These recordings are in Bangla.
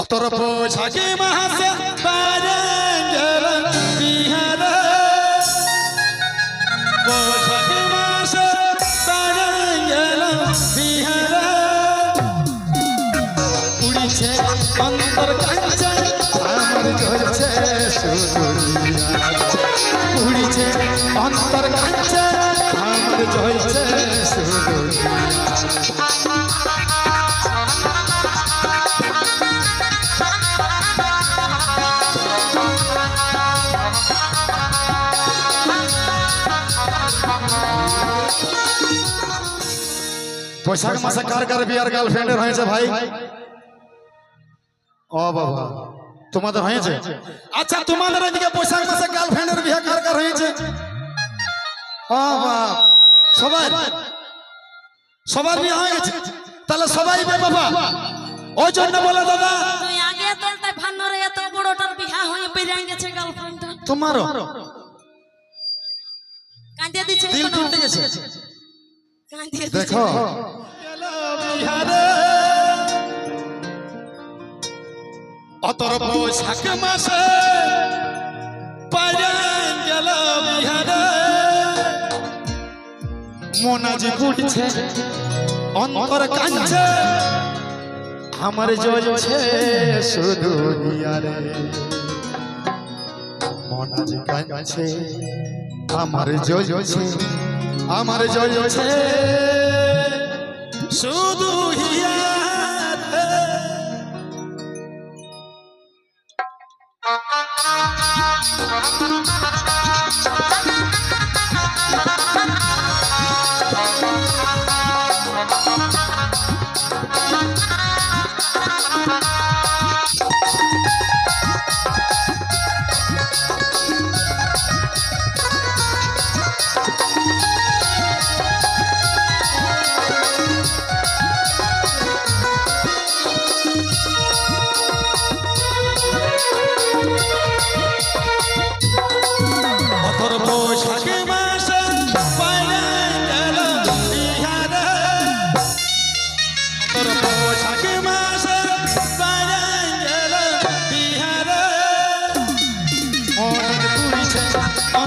অতর পোছাকে মাহাসে বারেঙ্গেল বিহারে। পোছাকে মাসে বারেঙ্গেল বিহারে। উড়িছে অন্তর কাঞ্চে আমার জ্বলছে সুরিয়া। উড়িছে অন্তর কাঞ্চে আমার জ্বলছে বৈশাখ মাসে কার কার বিয়ার গার্লফ্রেন্ডের হয়েছে ভাই? ও বাবা। তোমাদের হয়েছে? আচ্ছা তোমাদের এদিকে বৈশাখ মাসে গার্লফ্রেন্ডের বিয়ে কার কার হয়েছে? ও বাবা। সবাই। সবার বিয়ে হয়ে গেছে। তাহলে সবাই বে বাবা। ওই জন্য বলে দাদা। হয়ে তোমারও। কাঁদিয়ে দিচ্ছে দিল দেখো অতর বৈশাখ মাসে পাইলেন গেল অন্তর কাঁদছে, আমার জ্বলছে শুধু নিয়ারে। মনাজি আমার জ্বলছে আমার জ্বলছে। শুধু হিয়ারে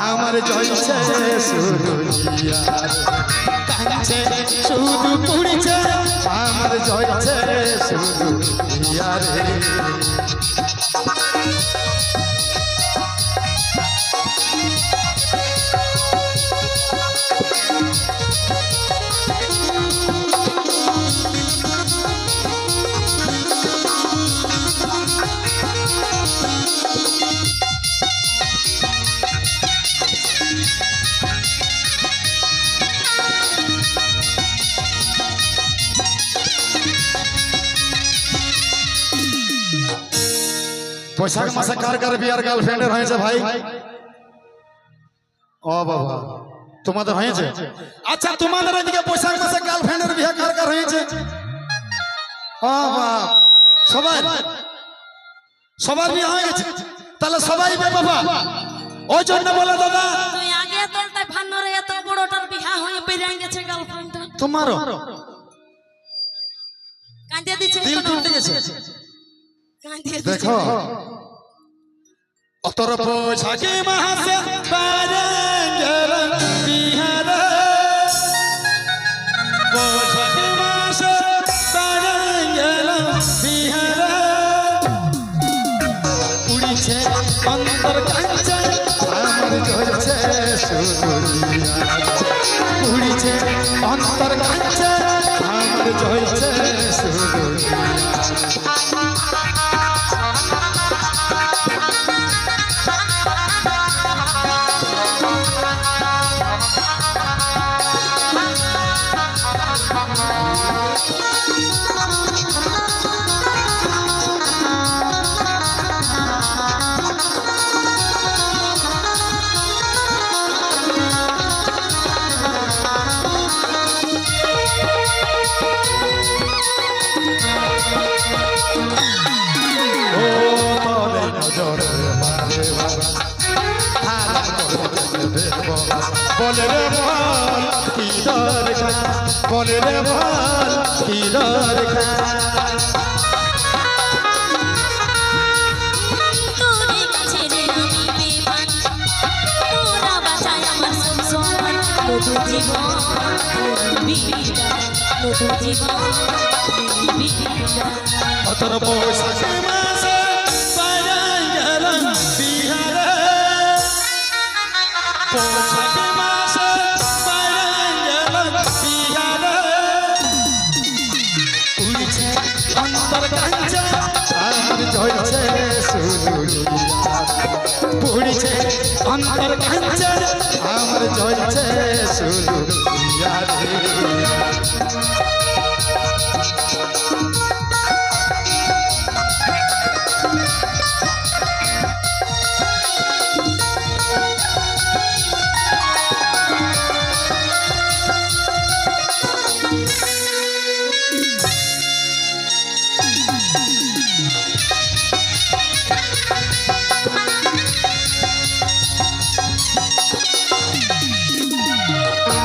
আমার সুরুলিয়া কাঁদছে শুধু পুড়ছে আমার সুরুলিয়া রে বৈশাখ মাসে কার কার বিয়ার গার্লফ্রেন্ডের হয়েছে ভাই? ও বাবা। তোমাদের হয়েছে? আচ্ছা তোমাদের এদিকে বৈশাখ মাসে গার্লফ্রেন্ডের বিয়ে কার কার হয়েছে? ও বাবা। সবাই? সবার বিয়ে হয়ে গেছে? তাহলে সবাই বে বাবা। ওই জন্য বলে দাদা তুই আগে তোলতে ভান্নরে এত বড়টার বিহা হয়ে বেরিয়ে গেছে গার্লফ্রেন্ড তোমারও? কাঁদিয়ে দিচ্ছে দিল টুটে গেছে? কাঁদিয়ে দিচ্ছে দেখো। অতর পোছাকে মহাসে পারেঙ্গে বিহার পোছাকে মহাসে পারেঙ্গে বিহার উড়িছে অন্তর কাঞ্চন আমার ঝরছে সুরিয়া উড়িছে অন্তর কাঞ্চন আমার ঝরছে সুরিয়া বলে রে বল কি দরকার বলে রে বল কি দরকার তোরে কাছে রে আমি বেমান তোরা বাঁচায় আমার সংসার নতুন জীবন নতুন জীবন অতর বৈশাখে মাসে পাইরাই গেলাম বিহারে। বৈশাখে অন্তর কাঞ্চে আমার ঝরছে সুরুলিয়া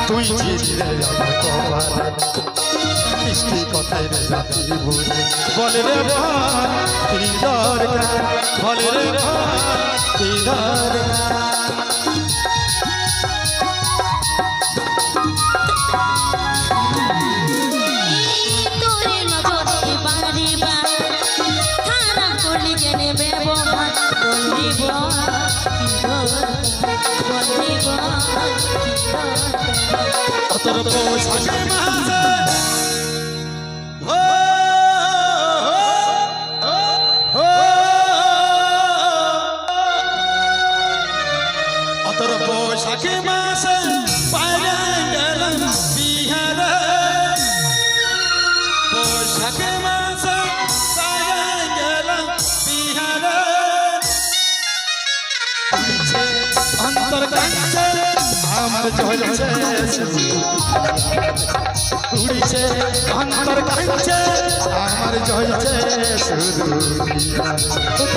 তুই চিরলে আমার কপালে মিষ্টি কথায় রে ভুলে বলে রে ভাই কি দরকার বলে রে ভাই অতর পোশাকে মাঝে অতর পোশাকে মাঝে পাইরে গেলাম বিহারে পোশাকে মাঝে পাইরে গেলাম বিহারে অন্তর কাঞ্চে আমার ঝলছে উড়িছে অন্তর কাঞ্চে আমার সুরুলিয়া তুই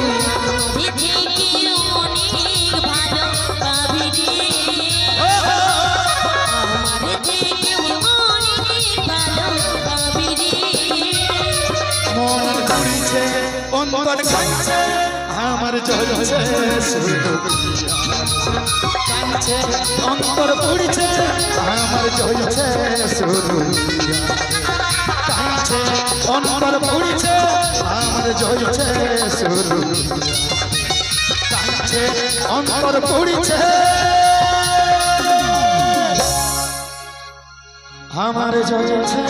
থেকে অনেক ভালো পাবি মন ঘুরিছে অন্তর কাঞ্চে আমার কাঞ্চে অন্তর পুড়িছে। আমার সুরুলিয়া কাঞ্চে অন্তর পুড়িছে। আমার সুরুলিয়া কাঞ্চে অন্তর পুড়িছে। আমার ঝলছে